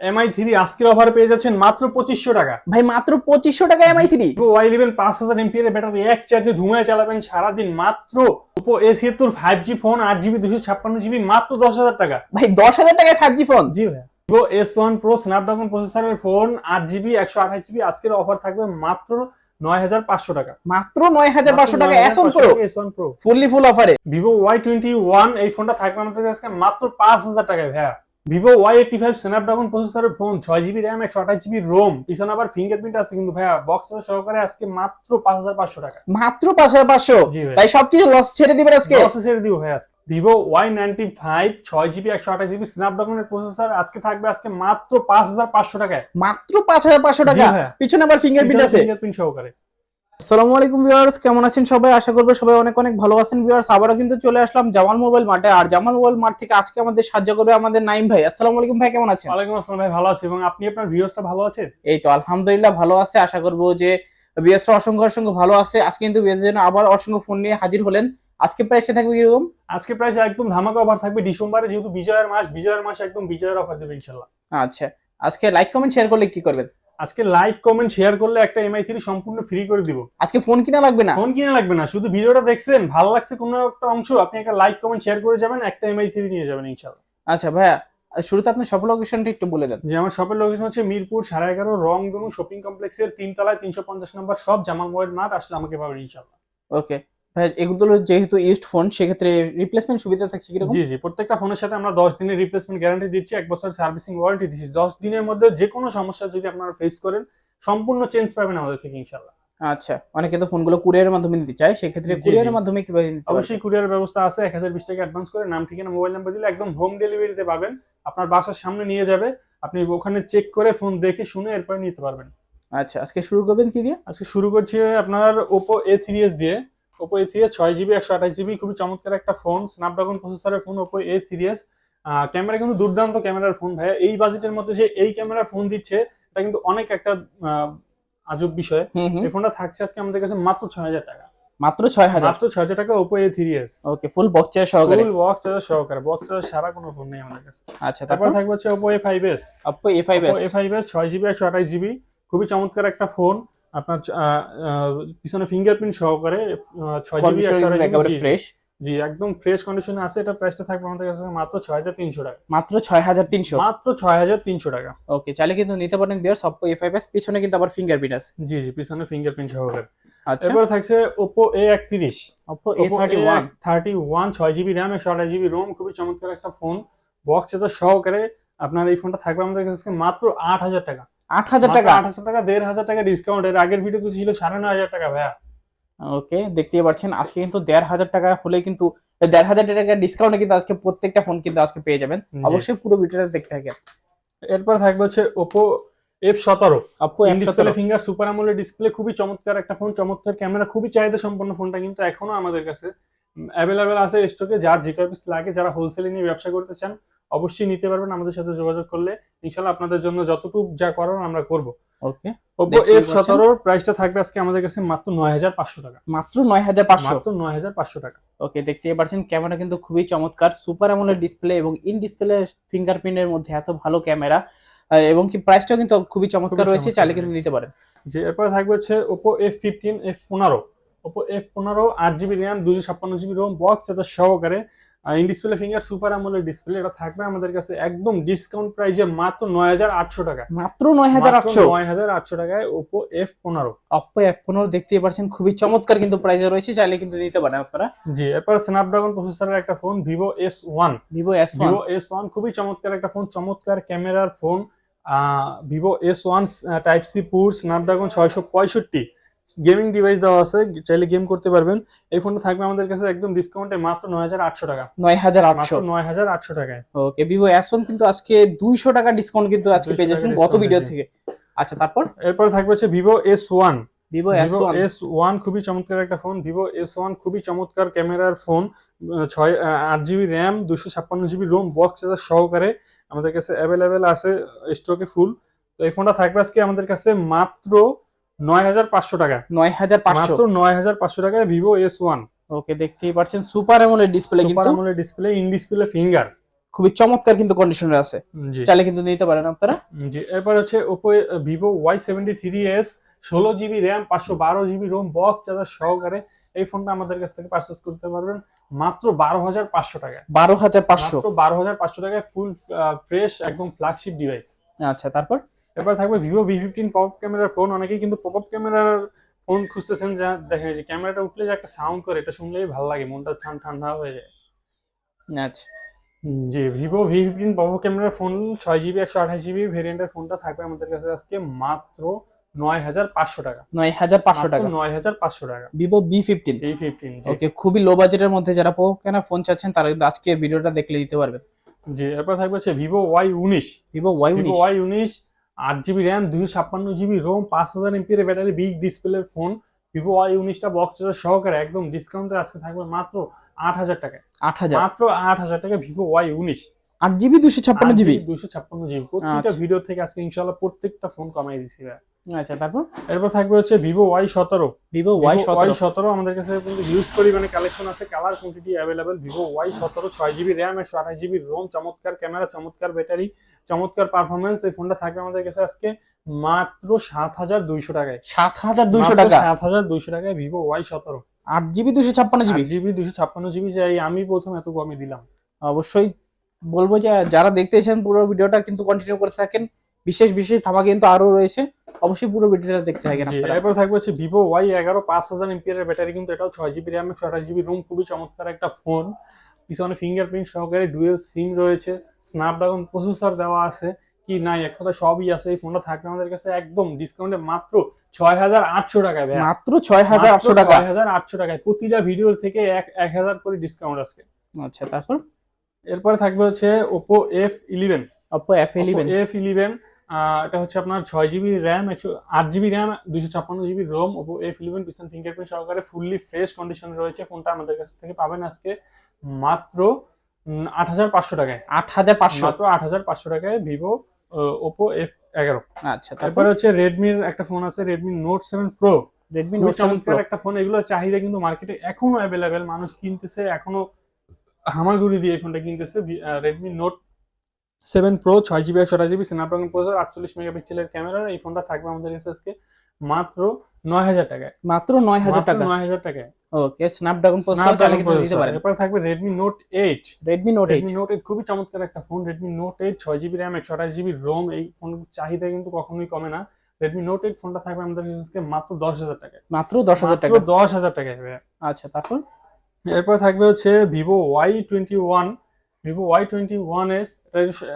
MI three আজকের offer পেয়ে যাচ্ছেন মাত্র পঁচিশশো টাকা। ভাই মাত্র পঁচিশশো টাকা এমআই থ্রি ওয়াই ইলেভেন পাঁচ হাজার এমপিএর ব্যাটারি এক চার্জে ধুমায় চালাবেন সারাদিন মাত্র। ওপো এ ছিয়াত্তর ফাইভ জি ফোন আট জিবি দুশো ছাপ্পান্ন জিবি মাত্র দশ হাজার টাকা। ভাই দশ হাজার টাকায় ফাইভ জি ফোন জি ভাই। Vivo S one pro Snapdragon প্রসেসরের ফোন আট জিবি একশো আঠাশ জিবি আজকের অফার থাকবে মাত্র নয় হাজার পাঁচশো টাকা। মাত্র নয় হাজার পাঁচশো টাকা S one pro S one pro fully full অফারে ভিভো ওয়াই টোয়েন্টি ওয়ান এই ফোনটা থাকবে আমাদের কাছে মাত্র পাঁচ হাজার টাকায় ভাইয়া। Vivo Y eighty five Snapdragon প্রসেসরের ফোন ছয় জিবি র্যাম একশো আঠাশ জিবি রোম পিছনে আবার ফিঙ্গারপ্রিন্ট আছে কিন্তু ভাইয়া বক্স সহকারে আজকে মাত্র পাঁচ হাজার পাঁচশো টাকা। মাত্র পাঁচ হাজার পাঁচশো? ভাই। ভাই সবকিছু লস ছেড়ে দিবেন আজকে? দশে ছেড়ে দিব ভাই আজকে। ভিভো ওয়াই নাইনটি ফাইভ ছয় জিবি একশো আঠাশ জিবি স্ন্যাপড্রাগনের প্রসেসর আজকে থাকবে আজকে মাত্র পাঁচ হাজার পাঁচশো টাকায়। মাত্র পাঁচ হাজার পাঁচশো টাকা? পিছনে আবার ফিঙ্গারপ্রিন্ট আছে? ফিঙ্গারপ্রিন্ট সহকারে। আসসালামু আলাইকুম ভিউয়ার্স কেমন আছেন সবাই? আশা করব সবাই অনেক অনেক ভালো আছেন ভিউয়ার্স। আবারও কিন্তু চলে আসলাম জামাল মোবাইল মাঠে। আর জামাল মোবাইল মাঠ থেকে আজকে আমাদের সাহায্য করবে আমাদের নাইম ভাই। আসসালামু আলাইকুম ভাই কেমন আছেন? ওয়ালাইকুম আসসালাম ভাই ভালো আছি। এবং আপনি আপনার ভিউয়ার্সটা ভালো আছে এই তো আলহামদুলিল্লাহ ভালো আছে। আশা করব যে বিএসরা অসংখ্য অসংখ্য ভালো আছে। আজকে কিন্তু বিএস জন্য আবার অসংখ্য ফোন নিয়ে হাজির হলেন। আজকে প্রাইসটা থাকবে কীরকম? আজকে প্রাইস একদম ধামাকা অফার থাকবে। ডিসেম্বরে যেহেতু বিজয়ের মাস বিজয়ের মাস একদম বিজয়ের অফার দেবে ইনশাল্লাহ আচ্ছা আজকে লাইক কমেন্ট শেয়ার করলে কি করবেন? আজকে লাইক কমেন্ট শেয়ার করলে একটা এমআই থ্রি সম্পূর্ণ ফ্রি করে দিব। আজকে ফোন কিনা লাগবে না? ফোন কিনা লাগবে না শুধু ভিডিওটা দেখছেন ভালো লাগছে কোনো একটা অংশ আপনি একটা লাইক কমেন্ট শেয়ার করে যাবেন একটা এমআই থ্রি নিয়ে যাবেন ইনশাল্লাহ আচ্ছা ভাইয়া শুরুতে আপনার সফল লোকেশনটা একটু বলে দেন। যে আমার শপের লোকেশন হচ্ছে মিরপুর সাড়ে এগারো রং রংধনু শপিং কমপ্লেক্সের তিনতলায় তিনশো পঞ্চাশ নম্বর সব জামাল মোবাইল মাঠ আসলে আমাকে পাবেন ইনশাল্লাহ ওকে এগুলো যেহেতু ইউজড ফোন সেক্ষেত্রে রিপ্লেসমেন্ট সুবিধা থাকছে কীরকম? জি জি প্রত্যেকটা ফোনের সাথে আমরা দশ দিনের রিপ্লেসমেন্ট গ্যারান্টি দিচ্ছি এক বছর সার্ভিসিং ওয়ারেন্টি দিচ্ছি। দশ দিনের মধ্যে যে কোনো সমস্যা যদি আপনারা ফেস করেন সম্পূর্ণ চেঞ্জ পাবেন আমাদের থেকে ইনশাল্লাহ আচ্ছা অনেকে তো ফোনগুলো কুরিয়ারের মাধ্যমে নিতে চায় সেক্ষেত্রে কুরিয়ারের মাধ্যমে কীভাবে নিতে অবশ্যই কুরিয়ার ব্যবস্থা আছে এক হাজার বিশ টাকা অ্যাডভান্স করে নাম ঠিকানা মোবাইল নাম্বার দিলে একদম হোম ডেলিভারিতে পাবেন। আপনার বাসার সামনে নিয়ে যাবে আপনি ওখানে চেক করে ফোন দেখে শুনে এরপরে নিতে পারবেন। আচ্ছা আজকে শুরু করবেন কি দিয়ে? আজকে শুরু করছি আপনার ওপো এ থ্রি এস দিয়ে। ওপো এ থ্রি এস ছয় জিবি একশো আঠাশ জিবি খুবই চমৎকার একটা ফোন স্ন্যাপড্রাগন প্রসেসরের phone Oppo A three S camera কিন্তু দুর্দান্ত ক্যামেরার ফোন ভাইয়া। এই বাজেটের মধ্যে যে এই ক্যামেরার ফোন দিচ্ছে এটা কিন্তু অনেক একটা আজব বিষয়। এই ফোনটা থাকছে আজকে আমাদের কাছে মাত্র ছয় হাজার টাকা। মাত্র ছয় হাজার? মাত্র ছয় হাজার টাকা Oppo A three S okay full বক্সের সহকারে। ফুল বক্স চার্জার সহকারে। বক্স চার্জার সারা কোনো ফোন নেই আমাদের কাছে। আচ্ছা তারপর থাকবে হচ্ছে ওপো এ ফাইভ এস আপু A five S A five S ছয় জিবি একশো আঠাশ জিবি খুবই চমৎকার একটা ফোন। আপনার পিছনে ফিঙ্গারপ্রিন্ট সহকারে ছয় জিবি ফ্রেশ জি একদম ফ্রেশ কন্ডিশনে আছে। এটা প্রাইসটা থাকবে আমাদের কাছে মাত্র ছয় হাজার তিনশো টাকা। মাত্র ছয় হাজার তিনশো? মাত্র ছয় হাজার তিনশো টাকা। ওকে চাইলে কিন্তু নিতে পারেন বিয়ার সপ্পো এ ফাইভ এস পিছনে কিন্তু আবার ফিঙ্গারপ্রিন্ট আছে। জি জি পিছনে ফিঙ্গারপ্রিন্ট সহকারে। আচ্ছা। এরপর থাকছে ওপো এ একত্রিশ। Oppo A thirty one thirty one ছয় জিবি র্যাম একশো আঠাশ জিবি রোম খুবই চমৎকার একটা ফোন। বক্স চার্জার সহকারে আপনার এই ফোনটা থাকবে আমাদের কাছে মাত্র আট হাজার টাকা। আট হাজার টাকা। আট হাজার টাকা দেড় হাজার টাকা ডিসকাউন্ট এর আগের ভিডিও তো ছিল সাড়ে নয় হাজার টাকা ভাইয়া। ওকে দেখতেই পাচ্ছেন আজকে কিন্তু দেড় হাজার টাকা হলে কিন্তু দেড় হাজার টাকা ডিসকাউন্টে কিন্তু আজকে প্রত্যেকটা ফোন কিন্তু আজকে পেয়ে যাবেন। অবশ্যই পুরো ভিডিওটা দেখতে থাকেন। এরপর থাকবে হচ্ছে ওপো এফ সতেরো। এম ডিসপ্লে ফিঙ্গার সুপার আমলের ডিসপ্লে খুবই চমৎকার একটা ফোন চমৎকার ক্যামেরা খুবই চাহিদা সম্পন্ন ফোনটা কিন্তু এখনও আমাদের কাছে অ্যাভেলেবেল আছে স্টকে যার যে লাগে যারা হোলসেলে নিয়ে ব্যবসা করতে চান অবশ্যই নিতে পারবেন আমাদের সাথে যোগাযোগ করলে ইনশাল্লাহ আপনাদের জন্য যতটুকু যা করার আমরা করব। ওকে। Oppo F. সতেরোর প্রাইসটা থাকবে আজকে আমাদের কাছে মাত্র নয় হাজার পাঁচশো টাকা। মাত্র নয় হাজার পাঁচশো? মাত্র নয় হাজার পাঁচশো টাকা। ওকে দেখতেই পাচ্ছেন ক্যামেরা কিন্তু খুবই চমৎকার সুপার অ্যামোলেড ডিসপ্লে এবং ইন ডিসপ্লে ফিঙ্গারপ্রিন্টের মধ্যে এত ভালো ক্যামেরা এবং কি প্রাইসটাও কিন্তু খুবই চমৎকার রয়েছে চাইলে কিন্তু নিতে পারেন। যে এরপরে থাকবে হচ্ছে ওপো এফ ফিফটিন এফ পনেরো। ওপো এফ পনেরো আট জিবি র্যাম দুশো ছাপ্পান্ন জিবি রোম বক্স চার্জার সহকারে ইন ডিসপ্লে ফিঙ্গার সুপার আমলের ডিসপ্লে এটা থাকবে আমাদের কাছে একদম ডিসকাউন্ট প্রাইসে মাত্র নয় হাজার আটশো টাকা মাত্র নয় হাজার আটশো? নয় হাজার আটশো টাকায় ওপো এফ পনেরো। অপো এক পনেরো দেখতেই পাচ্ছেন খুবই চমৎকার কিন্তু প্রাইসে রয়েছে চাইলে কিন্তু নিতে পারেন আপনারা। জি এরপর স্ন্যাপড্রাগন প্রসেসরের একটা phone Vivo S one Vivo S Vivo S one খুবই চমৎকার একটা ফোন চমৎকার ক্যামেরার phone Vivo S one type C পুর স্ন্যাপড্রাগন ছয়শো পঁয়ষট্টি। গেমিং ডিভাইস দেওয়া আছে চাইলে গেম করতে পারবেন। এই ফোনটা থাকবে আমাদের কাছে একদম ডিসকাউন্টে মাত্র নয় হাজার আটশো টাকা। নয় হাজার আটশো। নয় হাজার আটশো টাকায়। ওকে ভিভো এস ওয়ান কিন্তু আজকে দুইশো টাকা ডিসকাউন্ট কিন্তু আজকে পেয়ে যাচ্ছেন গত ভিডিও থেকে। আচ্ছা তারপর? এরপর থাকবে হচ্ছে Vivo S one Vivo S one খুবই চমৎকার একটা ফোন ভিভো এস ওয়ান খুবই চমৎকার ক্যামেরার ফোন ছয় আট জিবি র্যাম দুশো ছাপ্পান্ন জিবি রোম বক্স সহকারে। আমাদের কাছে অ্যাভেলেবেল আছে স্টকে ফুল তো এই ফোনটা থাকবে আজকে আমাদের কাছে মাত্র নয় হাজার পাঁচশো টাকা। নয় হাজার পাঁচশো। নয় হাজার পাঁচশো টাকায় ভিভো এস ওয়ান ওকে দেখতেই পাচ্ছেন সুপার অ্যামোলেড ডিসপ্লে সুপার কিন্তু। ডিসপ্লে ইন ডিসপ্লে ফিঙ্গার খুবই চমৎকার কিন্তু কন্ডিশনে আছে। চাইলে কিন্তু নিতে পারেন আপনারা। জি এরপর হচ্ছে Oppo Vivo Y seventy three S ষোলো জিবি র্যাম পাঁচশো বারো জিবি রোম বক্স চার্জার সহকারে। এই ফোনটা আমাদের কাছ থেকে পারচেস করতে পারবেন। মাত্র বারো হাজার পাঁচশো টাকায়। বারো হাজার পাঁচশো। বারো হাজার পাঁচশো টাকায় ফুল ফ্রেশ একদম ফ্ল্যাগশিপ ডিভাইস আচ্ছা তারপর? এবার থাকবে ভিভো ভি ফিফটিন পপ ক্যামেরার ফোন অনেকেই কিন্তু পপ ক্যামেরার ফোন খুঁজতেছেন যা দেখেন যে ক্যামেরাটা উঠলে যে একটা সাউন্ড করে এটা শুনলেই ভালো লাগে মনটা ঠান্ডা ঠান্ডা হয়ে যায়। আচ্ছা। জি ভিভো ভি ফিফটিন পপ ক্যামেরার ফোন ছয় জিবি একশো আঠাশ জিবি ভেরিয়েন্টের ফোনটা থাকবে আমাদের কাছে আজকে মাত্র নয় হাজার পাঁচশো টাকা। নয় হাজার পাঁচশো টাকা। নয় হাজার পাঁচশো টাকা। ভিভো বি ফিফটিন এই ফিফটিন ওকে খুবই লো বাজেটের মধ্যে যারা পোকো কেনা ফোন চাচ্ছেন তারা কিন্তু আজকে ভিডিওটা দেখলে দিতে পারবেন। জি এরপর থাকবে হচ্ছে ভিভো ওয়াই উনিশ। ভিভো ওয়াই উনিশ। ওয়াই উনিশ আট জিবি র্যাম দুশো ছাপ্পান্ন জিবি রোম পাঁচ হাজার এমপির ব্যাটারি বিগ ডিসপ্লের ফোন ভিভো ওয়াই উনিশটা বক্স সহকারে একদম ডিসকাউন্টে আজকে থাকবে মাত্র আট হাজার টাকায়। আট হাজার? মাত্র আট হাজার টাকা ভিভো ওয়াই উনিশ। আট জিবি দুশো ছাপ্পান্ন জিবি? দুশো ছাপ্পান্ন জিবি। প্রত্যেকটা। ভিডিও থেকে আজকে ইনশাল্লাহ প্রত্যেকটা ফোন কমাই দিছি। আচ্ছা তারপর? এরপর থাকবে হচ্ছে ভিভো ওয়াই সতেরো। ভিভো ওয়াই ওয়াই সতেরো। সতেরো আমাদের কাছে কিন্তু হিউজ পরিমাণে কালেকশন আছে colour quantity available Vivo Y সতেরো ছয় জিবি র্যাম একশো আঠাশ জিবি রোম চমৎকার ক্যামেরা চমৎকার ব্যাটারি চমৎকার পারফরমেন্স এই ফোনটা থাকবে আমাদের কাছে আজকে মাত্র সাত হাজার দুইশো টাকায়। সাত হাজার দুইশো টাকা? সাত হাজার দুইশো টাকায় ভিভো ওয়াই সতেরো। আট জিবি দুশো ছাপ্পান্ন জিবি জিবি দুশো ছাপ্পান্ন জিবি যাই আমি প্রথম এত কমে দিলাম। অবশ্যই বলব যে যারা দেখতে এসেছেন পুরো ভিডিওটা কিন্তু কন্টিনিউ করতে থাকেন। বিশেষ বিশেষ ধামা কিন্তু আরও রয়েছে। অবশ্যই পুরো ভিডিওটা দেখতে থাকেন এরপর থাকবে হচ্ছে ভিভো ওয়াই এগারো পাঁচ হাজার এমপিয়ার ব্যাটারি কিন্তু এটাও ছয় জিবি র্যাম আঠাশ জিবি রুম খুবই চমৎকার একটা ফোন পিছনে ফিঙ্গারপ্রিন্ট সহকারে ডুয়েল সিম রয়েছে। স্ন্যাপড্রাগন প্রসেসর দেওয়া আছে। কি নাই এক কথা সবই আছে। এই ফোনটা থাকবে আমাদের কাছে একদম ডিসকাউন্টে মাত্র ছয় হাজার আটশো টাকায়। মাত্র ছয় হাজার আটশো টাকা 6,800 টাকায়। প্রতিটা ভিডিওর থেকে এক এক হাজার করে ডিসকাউন্ট আছে আচ্ছা তারপর? এরপরে থাকবে হচ্ছে Oppo F eleven Oppo F eleven F eleven এটা হচ্ছে আপনার ছয় জিবি র্যাম একশো আট জিবি র্যাম দুইশো ছাপ্পান্ন GB ROM Oppo F eleven পিছন ফিঙ্গারপ্রিন্ট সহকারে ফুললি ফ্রেশ কন্ডিশন রয়েছে। ফোনটা আমাদের কাছ থেকে পাবেন আজকে। মাত্র আট হাজার পাঁচশো টাকায়। আট হাজার পাঁচশো? মাত্র আট হাজার পাঁচশো টাকায় ভিভো ওপো এফ এগারো। আচ্ছা তারপরে? হচ্ছে রেডমির একটা ফোন আছে Redmi Note seven Pro Redmi Note seven Pro একটা ফোন এগুলো চাহিদা কিন্তু মার্কেটে এখনও অ্যাভেলেবেল মানুষ কিনতেছে এখনও হামাগুড়ি দিয়ে এই ফোনটা কিনতেছে রেডমি নোট সেভেন প্রো ছয় জিবি একশো জিবি স্ন্যাপড্রাগন প্রসেসর আটচল্লিশ মেগাপিক্সেলের ক্যামেরা এই ফোনটা থাকবে আমাদের কাছে আজকে মাত্র নয় হাজার টাকায়। মাত্র নয় হাজার টাকা? নয় হাজার টাকায়। ওকে স্ন্যাপড্রাগন প্রসেসর দিতে পারেন। এরপরে থাকবে Redmi Note eight Redmi Note eight Note eight খুবই চমৎকার একটা ফোন রেডমি নোট এইট ছয় জিবি র্যাম একশো আঠাশ জিবি রোম এই ফোন চাহিদা কিন্তু কখনোই কমে না। রেডমি নোট এইট ফোনটা থাকবে আমাদের কাছে মাত্র দশ হাজার টাকায়। মাত্র দশ হাজার টাকা। মাত্র দশ হাজার টাকায় আচ্ছা তারপর? এরপর থাকবে হচ্ছে Vivo Y twenty one Vivo Y twenty one S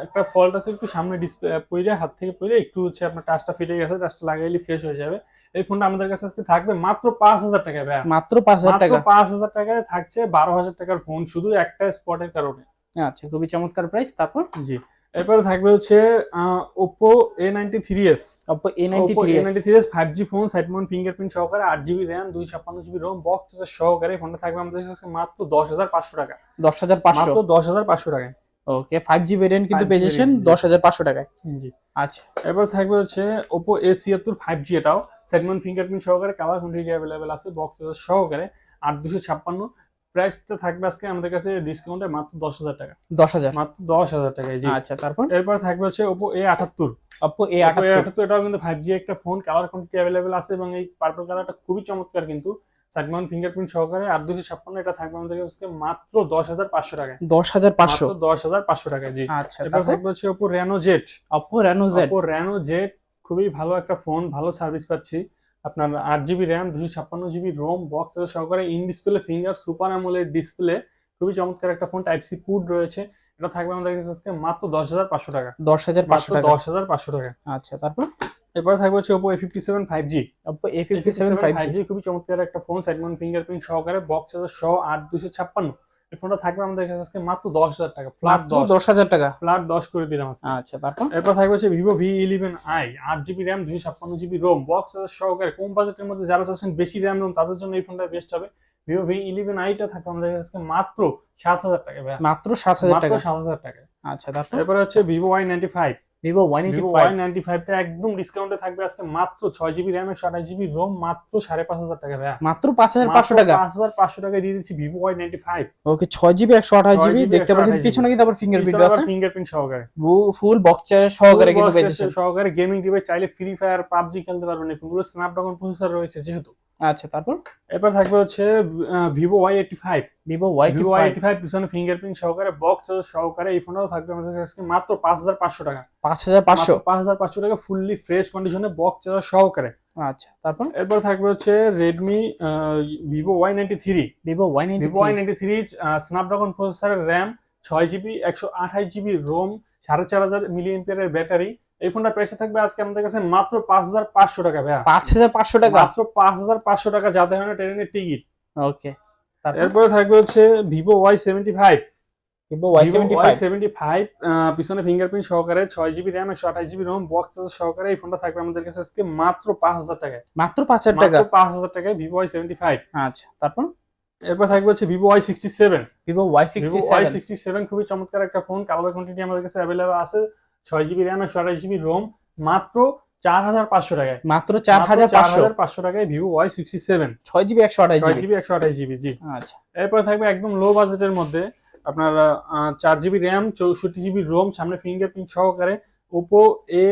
একটা ফল্ট আছে একটু সামনে ডিসপ্লে পড়ে হাত থেকে পড়ে একটু হচ্ছে আপনার টাচটা ফিটে গেছে টাচটা লাগাইলে ফ্রেশ হয়ে যাবে। এই ফোনটা আমাদের কাছে আজকে থাকবে মাত্র পাঁচ হাজার টাকা ভাই মাত্র পাঁচ হাজার টাকা। পাঁচ হাজার টাকায় থাকছে বারো হাজার টাকার ফোন শুধু একটা স্পটের কারণে। আচ্ছা খুবই চমৎকার প্রাইস তারপর? জি। এরপরে থাকবে হচ্ছে Oppo A ninety three S Oppo A ninety three A ninety three S five G phone side mount fingerprint সহকারে আট জিবি র্যাম দুই ছাপ্পান্ন জিবি রোম বক্স সহকারে ফোনটা থাকবে আমাদের কাছে মাত্র দশ হাজার পাঁচশো টাকা। দশ হাজার পাঁচশো? মাত্র দশ হাজার পাঁচশো টাকায়। ওকে ফাইভ জি ভেরিয়েন্ট কিন্তু 5G পেয়ে যাচ্ছেন জি। দশ হাজার পাঁচশো টাকায়। জি। আচ্ছা এরপর থাকবে হচ্ছে ওপো এ ছিয়াত্তর ফাইভ জি এটাও। সেগমেন্ট ফিঙ্গারপ্রিন্ট সহকারে কালার কোয়ান্টিটি অ্যাভেলেবেল আছে বক্স সহকারে আট দুশো ছাপ্পান্ন প্রাইসটা থাকবে আজকে আমাদের কাছে ডিসকাউন্টে মাত্র দশ হাজার টাকা। দশ হাজার। মাত্র দশ হাজার টাকায় জি। আচ্ছা তারপর? এরপর থাকবে হচ্ছে ওপো এ আটাত্তর। অপো এ আটাত্তর। এটাও কিন্তু ফাইভ জি একটা ফোন কালার কোয়ান্টিটি অ্যাভেলেবেল আছে এবং এই পার্পল কালারটা খুবই চমৎকার কিন্তু। সাগমান ফিঙ্গারপ্রিন্ট সহকারে আট দুশো ছাপ্পান্ন এটা থাকবে আমাদের কাছে মাত্র দশ হাজার পাঁচশো টাকায়। দশ হাজার পাঁচশো। মাত্র দশ হাজার পাঁচশো টাকায় জি। আচ্ছা এরপর থাকবে হচ্ছে Oppo Reno Z Oppo Reno Z Oppo Reno Z খুবই ভালো একটা ফোন ভালো সার্ভিস পাচ্ছি। আপনার আট জিবি র্যাম দুশো ছাপ্পান্ন জিবি রোম বক্স সহকারে in display finger super AMOLED display খুবই চমৎকার একটা ফোন টাইপ সি পুড রয়েছে। এটা থাকবে আমাদের কাছে আজকে মাত্র দশ হাজার পাঁচশো টাকা। দশ হাজার পাঁচশো টাকা। দশ হাজার পাঁচশো টাকা। আচ্ছা তারপর? এরপরে থাকবে হচ্ছে Oppo A fifty seven five G Oppo A fifty seven five G খুবই চমৎকার একটা ফোন সাইডমাউন্ট ফিঙ্গারপ্রিন্ট সহকারে বক্স সহ আট দুশো ছাপ্পান্ন। এই ফোনটা থাকবে আমাদের কাছে আজকে মাত্র দশ হাজার টাকা ফ্ল্যাট দশ। হাজার টাকা? ফ্ল্যাট দশ করে দিলাম আজকে। আচ্ছা তারপর? এরপর থাকবে হচ্ছে ভিভো ভি ইলেভেন আই আট জিবি র্যাম দুশো ছাপ্পান্ন জিবি রোম বক্স সহকারে। কম বাজেটের মধ্যে যারা চাচ্ছেন বেশি র্যাম রোম তাদের জন্য এই ফোনটা বেস্ট হবে। ভিভো ভি ইলেভেন আইটা থাকবে আমাদের কাছে মাত্র সাত হাজার টাকা মাত্র সাত হাজার টাকা? সাত হাজার টাকা। আচ্ছা তারপর? এরপরে হচ্ছে Vivo Y ninety five Vivo Y Vivo Y ninety ফাইভটা একদম ডিসকাউন্টে থাকবে আজকে মাত্র ছয় জিবি র্যাম একশো আঠাশ জিবি রোম মাত্র সাড়ে পাঁচ হাজার টাকা ভাইয়া। মাত্র পাঁচ হাজার পাঁচশো টাকা? পাঁচ হাজার পাঁচশো টাকায় দিয়ে দিচ্ছি Vivo Y ninety five okay ছয় জিবি একশো আঠাশ 6 জিবি দেখতে পাচ্ছেন পিছনে কিন্তু আবার ফিঙ্গারপ্রিন্ট আছে। ফিঙ্গারপ্রিন্ট সহকারে। ফুল বক্সের সহকারে কিন্তু সহকারে গেমিং ডিভাইস চাইলে ফ্রি ফায়ার পাবজি খেলতে পারবেন। এই ফোনগুলো স্ন্যাপড্রাগন প্রসেসর রয়েছে যেহেতু। আচ্ছা তারপর? এরপর থাকবে হচ্ছে Vivo Y eighty five Vivo Y Vivo Y eighty five পিছনে ফিঙ্গারপ্রিন্ট সহকারে বক্স সহকারে এই ফোনটাও থাকবে আমাদের কাছে মাত্র পাঁচ হাজার পাঁচশো টাকা। পাঁচ হাজার পাঁচশো? পাঁচ হাজার পাঁচশো টাকা ফুললি ফ্রেশ কন্ডিশনে বক্স চার্জার সহকারে। আচ্ছা তারপর? এরপর থাকবে হচ্ছে Redmi Vivo Y ninety three Vivo Y ninety Vivo Y ninety three Snapdragon প্রসেসরের র্যাম ছয় জিবি একশো আঠাশ জিবি রোম সাড়ে চার হাজার মিলি এর ব্যাটারি এই ফোনটা প্রাইসে থাকবে আজকে আমাদের কাছে মাত্র পাঁচ হাজার পাঁচশো টাকা ভাইয়া। পাঁচ হাজার পাঁচশো টাকা? মাত্র পাঁচ হাজার পাঁচশো টাকা যাতে হয় না ট্রেনের টিকিট ওকে তারপর? এরপরে থাকবে হচ্ছে Vivo Y seventy five Vivo Y seventy five পিছনে ফিঙ্গারপ্রিন্ট সহকারে ছয় জিবি র্যাম একশো আঠাশ জিবি রোম বক্স সহকারে এই ফোনটা থাকবে আমাদের কাছে আজকে মাত্র পাঁচ হাজার টাকায়। মাত্র পাঁচ হাজার টাকা? মাত্র পাঁচ হাজার টাকায় ভিভো ওয়াই সেভেন্টি ফাইভ আচ্ছা তারপর? এরপর থাকবে হচ্ছে Vivo Y sixty seven Vivo Y sixty Y sixty seven খুবই চমৎকার একটা ফোন কালার কোয়ান্টিটি আমাদের কাছে অ্যাভেলেবল আছে। ছয় জিবি র্যাম একশো আঠাশ জিবি রোম মাত্র চার হাজার পাঁচশো টাকায়। মাত্র চার হাজার পাঁচশো। পাঁচশো টাকায় ভিভো ওয়াই সিক্সটি সেভেন ছয় জিবি একশো আঠাশ ছয় জিবি একশো আঠাশ জিবি জি। আচ্ছা। এরপরে থাকবে একদম লো বাজেটের মধ্যে আপনার চার জিবি র্যাম চৌষট্টি জিবি রোম সামনে ফিঙ্গারপ্রিন্ট সহকারে Oppo A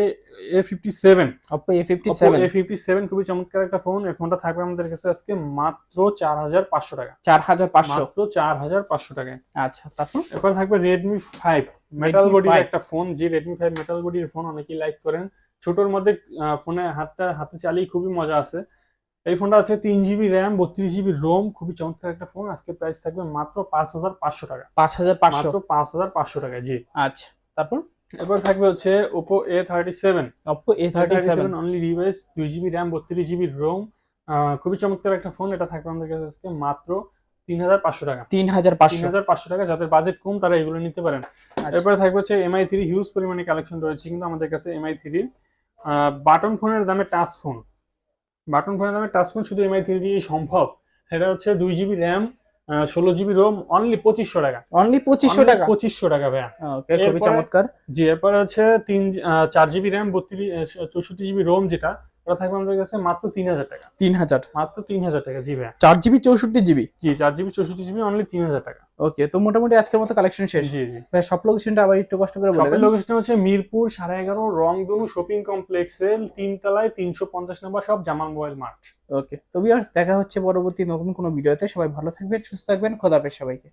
A fifty seven Oppo A fifty seven A fifty seven খুবই চমৎকার একটা ফোন এই ফোনটা থাকবে আমাদের কাছে আজকে মাত্র চার হাজার পাঁচশো টাকা। চার হাজার পাঁচশো। মাত্র চার হাজার পাঁচশো টাকায়। আচ্ছা তারপর? এরপর থাকবে রেডমি ফাইভ মেটাল বডির একটা ফোন যে রেডমি ফাইভ মেটাল বডির ফোন অনেকেই লাইক করেন। ছোটর মধ্যে ফোনে হাতটা হাতে চালিয়ে খুবই মজা আছে। এই ফোনটা আছে তিন জিবি র্যাম বত্রিশ জিবি রোম খুবই চমৎকার একটা ফোন আজকে প্রাইস থাকবে মাত্র পাঁচ হাজার পাঁচশো টাকা। পাঁচ হাজার পাঁচশো। পাঁচ হাজার পাঁচশো টাকা জি। আচ্ছা তারপর? এরপর থাকবে হচ্ছে Oppo A thirty seven Oppo A thirty seven only device দুই জিবি র্যাম বত্রিশ জিবি রোম খুবই চমৎকার একটা ফোন এটা থাকবে আমাদের কাছে আজকে মাত্র তিন হাজার পাঁচশো টাকা। তিন হাজার পাঁচশো। হাজার পাঁচশো টাকা যাদের বাজেট কম তারা এগুলো নিতে পারেন। আচ্ছা। এরপরে থাকবে হচ্ছে এমআই থ্রি হিউজ পরিমাণে কালেকশন রয়েছে কিন্তু আমাদের কাছে এমআই থ্রির বাটন ফোনের দামে টাচ ফোন বাটন ফোনের দামে টাচ ফোন শুধু এমআই থ্রি দিয়ে সম্ভব। সেটা হচ্ছে দুই জিবি র্যাম ষোলো জিবি রোম অনলি পঁচিশশো টাকা। অনলি পঁচিশশো টাকা? পঁচিশশো টাকা ভাইয়া। খুবই চমৎকার। জি এরপর হচ্ছে তিন চার জিবি র্যাম বত্রিশ চৌষট্টি জিবি রোম যেটা ওটা থাকবে আমাদের কাছে মাত্র তিন হাজার টাকা। তিন হাজার। মাত্র তিন হাজার টাকা জি ভাইয়া। চার জিবি চৌষট্টি জিবি জি চার জিবি চৌষট্টি জিবি অনলি তিন হাজার টাকা। ওকে তো মোটামুটি আজকের মতো কালেকশন শেষ। জি জি। ভাই সব লোকেশনটা আবার একটু কষ্ট করে বলে দেন। লোকেশন হচ্ছে মিরপুর সাড়ে এগারো রংধনু শপিং কমপ্লেক্সের তিনতলায় তিনশো পঞ্চাশ নম্বর সব জামাল মোবাইল মার্ট ওকে তো ভিউয়ার্স দেখা হচ্ছে পরবর্তী নতুন কোনো ভিডিওতে সবাই ভালো থাকবেন সুস্থ থাকবেন খোদাফেজ সবাইকে।